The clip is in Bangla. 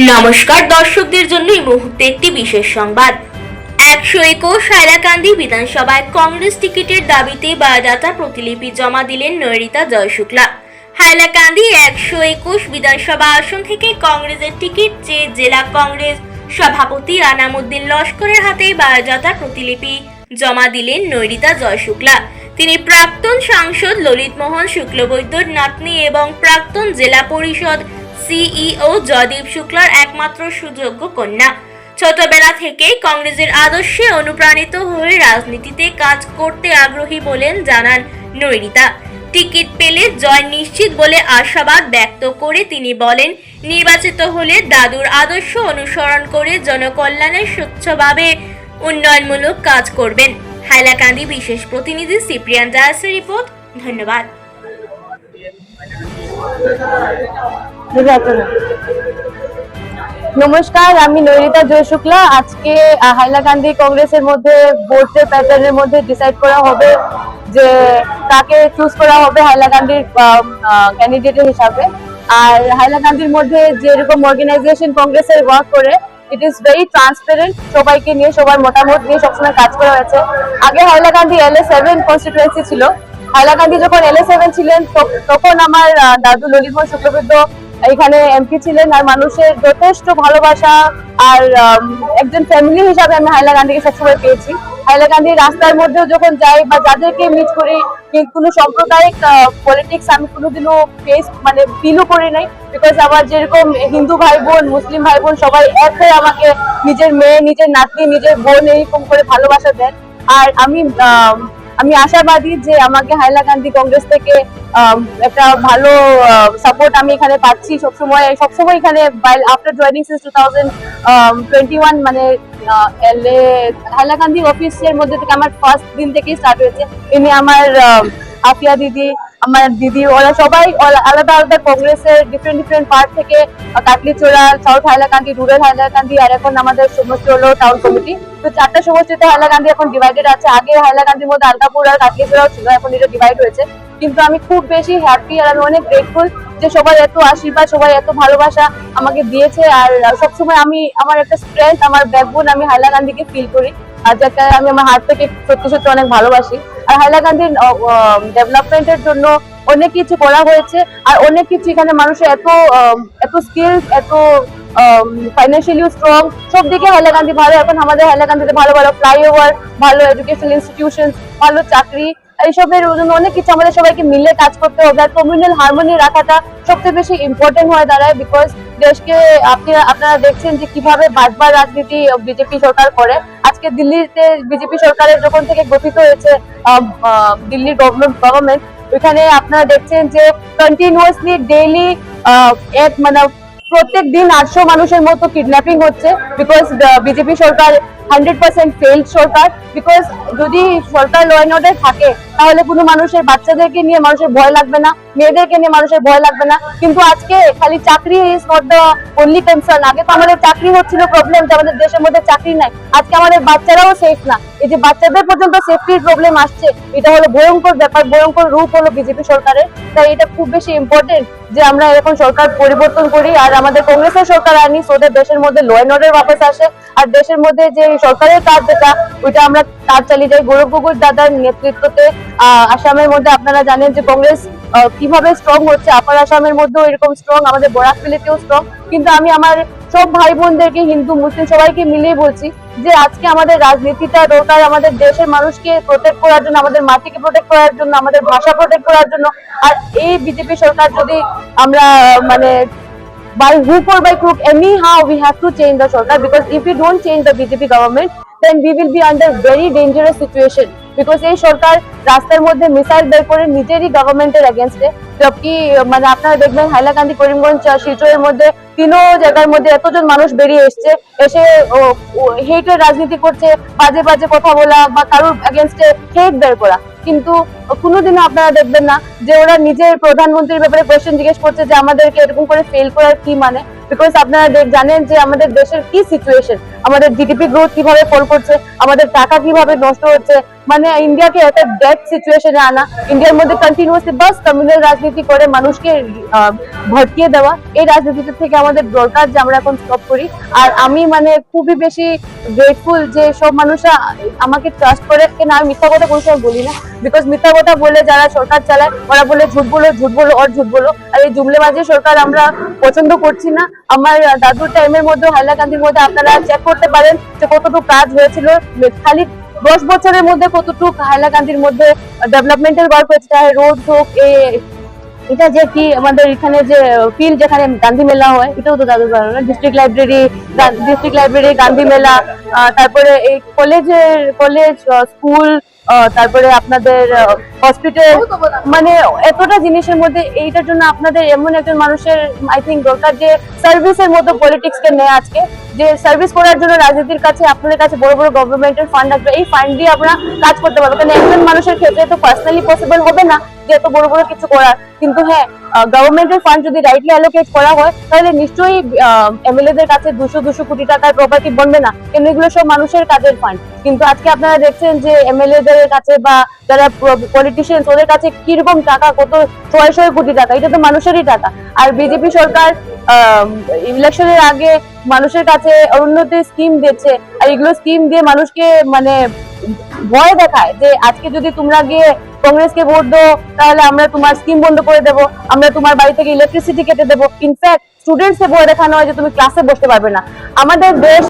নমস্কার দর্শকদের জন্য এই মুহূর্তে একটি বিশেষ সংবাদ। একশো একুশ হাইলাকান্দি বিধানসভায় কংগ্রেস টিকিটের দাবিতে বায়োডাটা প্রতিলিপি জমা দিলেন নয়রিতা জয়শুক্লা। হাইলাকান্দি একশো একুশ বিধানসভা আসন থেকে কংগ্রেসের টিকিট চেয়ে জেলা কংগ্রেস সভাপতি আনামুদ্দিন লস্করের হাতে বায়োডাটা প্রতিলিপি জমা দিলেন নয়রিতা জয়শুক্লা। তিনি প্রাক্তন সাংসদ ললিত মোহন শুক্লবৈদ্যর নাতনি এবং প্রাক্তন জেলা পরিষদ সিইও জয়দীপ শুক্লার একমাত্র সুযোগ্য কন্যা। ছোটবেলা থেকেই কংগ্রেসের আদর্শে অনুপ্রাণিত হয়ে রাজনীতিতে কাজ করতে আগ্রহী বলেন জানান নৈরিতা টিকিট পেলে জয় নিশ্চিত বলে আশাবাদ ব্যক্ত করে তিনি বলেন, নির্বাচিত হলে দাদুর আদর্শ অনুসরণ করে জনকল্যাণের স্বচ্ছভাবে উন্নয়নমূলক কাজ করবেন। হাইলাকান্দি বিশেষ প্রতিনিধি সিপ্রিয়ান দাসের রিপোর্ট, ধন্যবাদ। নমস্কার আমি নৈরিতা জয়শুক্লা। আজকে আহ, হাইলাকান্দি কংগ্রেসের মধ্যে ভোটের প্যাটার্নের মধ্যে ডিসাইড করা হবে যে কাকে চুজ করা হবে হাইলাকান্দির ক্যান্ডিডেটের হিসাবে। আর হাইলাকান্দির মধ্যে যেরকম অর্গানাইজেশন কংগ্রেসের ওয়ার্ক করে ইট ইজ ভেরি ট্রান্সপারেন্ট সবাইকে নিয়ে সবার মতামত নিয়ে সবসময় কাজ করা হয়েছে। আগে Hailakandi L A seven constituency ছিল। হাইলাকান্দি যখন এল এ সেভেন ছিলেন তখন আমার দাদু ললিত শুক্লবৈদ্য এখানে এমপি ছিলেন আর মানুষের যথেষ্ট ভালোবাসা আর একজন ফ্যামিলি হিসাবে আমি হাইলা গান্ধীকে সবসময় পেয়েছি। হাইলাকান্দির রাস্তার মধ্যেও যখন যাই বা যাদেরকে মিট করি কোনো সাম্প্রদায়িক পলিটিক্স আমি কোনোদিনও ফেস মানে ফিলও করি নাই। বিকজ আমার যেরকম হিন্দু ভাই বোন মুসলিম ভাই বোন সবাই এক হয়ে আমাকে নিজের মেয়ে, নিজের নাতনি নিজের বোন এরকম করে ভালোবাসা দেন। আর আমি আম, আশাবাদী যে আমাকে হাইলাকান্দি কংগ্রেস থেকে একটা ভালো সাপোর্ট আমি এখানে পাচ্ছি। সবসময় সবসময় এখানে after joining since two thousand twenty one মানে হাইলাকান্দি অফিসের মধ্যে থেকে আমার ফার্স্ট দিন থেকেই স্টার্ট হয়েছে। ইনি আমার আফিয়া দিদি আমার দিদি, ওরা সবাই আলাদা আলাদা কংগ্রেসের ডিফারেন্ট ডিফারেন্ট পার্ট থেকে কাটলিচোড়া সাউথ হাইলাকান্দি রুরাল হাইলাকান্দি, আর এখন আমাদের সমস্ত হলো টাউন কমিটি তো চারটা সমষ্টিতে হাইলাকান্দি এখন ডিভাইডেড আছে। আগে হাইলাকান্দির মধ্যে আলকাপুর আর কাটলিচোড়াও ছিল, এখন এটা ডিভাইড হয়েছে। কিন্তু আমি খুব বেশি হ্যাপি আর আমি অনেক গ্রেটফুল যে সবাই এত আশীর্বাদ, সবাই এত ভালোবাসা আমাকে দিয়েছে। আর সবসময় আমি, আমার একটা স্ট্রেংথ আমার ব্যাকবোন আমি হাইলাকান্দিকে ফিল করি। আর যেটা আমি আমার হার্ট থেকে সত্যি সত্যি অনেক ভালোবাসি। আর হাইলাকান্দির ডেভেলপমেন্টের জন্য অনেক কিছু করা হয়েছে। আর অনেক কিছু এখানে মানুষের এত এত স্কিল এত ফাইন্যান্সিয়ালি স্ট্রং সব দিকে হাইলাকান্দি ভালো। এখন আমাদের হাইলাকান্দিতে ভালো ভালো ফ্লাইওভার ভালো এডুকেশনাল ইনস্টিটিউশন ভালো চাকরি এইসবের জন্য অনেক কিছু আমাদের সবাইকে মিলে কাজ করতে হবে। আর কমিউনাল হারমোনি রাখাটা সবচেয়ে বেশি ইম্পর্টেন্ট হয়ে দাঁড়ায় বিকজ দেশকে আপনি, আপনারা দেখছেন যে কীভাবে বারবার রাজনীতি বিজেপি সরকার করে। আজকে দিল্লিতে বিজেপি সরকারের যখন থেকে গঠিত হয়েছে দিল্লির গভর্নমেন্ট ওইখানে আপনারা দেখছেন যে কন্টিনিউয়াসলি ডেইলি এক মানে প্রত্যেক দিন আটশো মানুষের মতো কিডন্যাপিং হচ্ছে বিকজ বিজেপি সরকার হান্ড্রেড পার্সেন্ট ফেইল্ড সরকার বিকজ যদি সরকার ল অ্যান্ড অর্ডার থাকে, তাহলে কোনো মানুষের বাচ্চাদেরকে নিয়ে মানুষের ভয় লাগবে না, মেয়েদেরকে নিয়ে মানুষের ভয় লাগবে না। কিন্তু আজকে খালি চাকরি is not the only concern আগে তো আমাদের চাকরি হচ্ছিল প্রবলেম যে আমাদের দেশের মধ্যে চাকরি নাই। আজকে আমাদের বাচ্চারাও সেফ না। এই যে বাচ্চাদের পর্যন্ত সেফটির প্রবলেম আসছে, এটা হলো ভয়ঙ্কর ব্যাপার, ভয়ঙ্কর রূপ হলো বিজেপি সরকারের। তাই এটা খুব বেশি ইম্পর্টেন্ট যে আমরা এখন সরকার পরিবর্তন করি, আর আমাদের কংগ্রেসের সরকার আনি সোদের দেশের মধ্যে ল অ্যান্ড অর্ডার আসে, আর দেশের মধ্যে যে সরকারের কাজ যেটা, ওইটা আমরা কাজ চালিয়ে যাই। গৌরব গগৈ দাদার নেতৃত্বতে আসামের মধ্যে আপনারা জানেন যে কংগ্রেস কীভাবে স্ট্রং হচ্ছে আপার আসামের মধ্যেও এরকম স্ট্রং আমাদের বরাকবিলিতেও স্ট্রং কিন্তু আমি আমার সব ভাই বোনদেরকে হিন্দু, মুসলিম সবাইকে মিলিয়ে বলছি যে আজকে আমাদের রাজনীতিটা দরকার, আমাদের দেশের মানুষকে প্রোটেক্ট করার জন্য, আমাদের মাটিকে প্রোটেক্ট করার জন্য, আমাদের ভাষা প্রোটেক্ট করার জন্য। আর এই বিজেপি সরকার যদি আমরা মানে by hook or by crook, anyhow we have to change the Sarkar, because if we don't change the BJP government, then we will be under very dangerous situation, because এই সরকার রাস্তার মধ্যে মিসাইল বের করে নিজেরই গভর্নমেন্টের এগেনস্টে জবকি মানে আপনারা দেখবেন হাইলাকান্দি, করিমগঞ্জ শিলচরের মধ্যে, তিনও জায়গার মধ্যে এতজন মানুষ বেরিয়ে এসছে, এসে হেটের রাজনীতি করছে, বাজে বাজে কথা বলা বা কারোর এগেনস্টে হেট বের করা। কিন্তু কোনোদিনও আপনারা দেখবেন না যে ওরা নিজের প্রধানমন্ত্রীর ব্যাপারে কোয়েশ্চেন জিজ্ঞেস করছে যে আমাদেরকে এরকম করে ফেল করার কি মানে? বিকজ আপনারা দেখ- জানেন যে আমাদের দেশের কি সিচুয়েশন আমাদের জিডিপি গ্রোথ কীভাবে ফল করছে? আমাদের টাকা কীভাবে নষ্ট হচ্ছে? মানে ইন্ডিয়াকে একটা ডেট সিচুয়েশনে আনা। ইন্ডিয়ার মধ্যে কন্টিনিউয়াসলি বাস কমিউনাল রাজনীতি করে মানুষকে ভটকিয়ে দেওয়া। এই রাজনীতিটা থেকে আমাদের দরকার যে আমরা এখন স্টপ করি। আর আমি মানে খুবই বেশি গ্রেটফুল যে সব মানুষরা আমাকে ট্রাস্ট করে। কেন আমি মিথ্যা কথা কোনো সময় বলি না। বিকজ মিথ্যা কথা বলে যারা সরকার চালায়, ওরা বলে ঝুট বলো ঝুট বলো আর ঝুট বলো। আর এই জুমলেবাজি সরকার আমরা পছন্দ করছি না। আমার দাদুর টাইমের মধ্যে, হাইলাকান্দির মধ্যে আপনারা চেক করতে পারেন যে কতটুকু কাজ হয়েছিল। খালি দশ বছরের মধ্যে কতটুক হাইলাকান্দির মধ্যে ডেভেলপমেন্টের ওয়ার্ক হয়েছে রোড হোক এটা যে কি আমাদের এখানে যে ফিল্ড যেখানে গান্ধী মেলা হয়, এটাও তো দাদুর না? District library district library Gandhi মেলা তারপরে এই কলেজের কলেজ স্কুল তারপরে আপনাদের হসপিটাল মানে এতটা জিনিসের মধ্যে এইটার জন্য আপনাদের এমন একজন মানুষের আই থিঙ্ক দরকার যে সার্ভিসের মতো পলিটিক্স কে নেয় আজকে যে সার্ভিস করার জন্য রাজনীতির কাছে আপনাদের কাছে বড় বড় গভর্নমেন্টের ফান্ড আসবে এই ফান্ড দিয়ে আপনারা কাজ করতে পারবেন। কারণ একজন মানুষের ক্ষেত্রে তো পার্সোনালি পসিবল হবে না। যে এত বড় বড় কিছু করার। কিন্তু হ্যাঁ গভর্নমেন্টের ফান্ড যদি রাইটলি অ্যালোকেট করা হয়, তাহলে নিশ্চয়ই এমএলএ দের কাছে দুশো দুশো কোটি টাকার প্রপার্টি বনবে না। কিন্তু এগুলো সব মানুষের কাজের ফান্ড কিন্তু আজকে আপনারা দেখছেন যে এমএলএ দের কাছে বা যারা পলিটিশিয়ান ওদের কাছে কীরকম টাকা, কত ছয় ছয় কোটি টাকা, এটা তো মানুষেরই টাকা। আর বিজেপি সরকার ইলেকশনের আগে মানুষের কাছে অরুণোদয় স্কিম দিচ্ছে, আর এগুলো স্কিম দিয়ে মানুষকে মানে ভয় দেখায় যে আজকে যদি তোমরা গিয়ে কংগ্রেসকে ভোট দাও তাহলে আমরা তোমার স্কিম বন্ধ করে দেব, আমরা তোমার বাড়ি থেকে ইলেকট্রিসিটি কেটে দেবো। ইনফ্যাক্ট স্টুডেন্টসকে বলে দেখানো হয় যে তুমি ক্লাসে বসতে পারবে না। আমাদের দেশ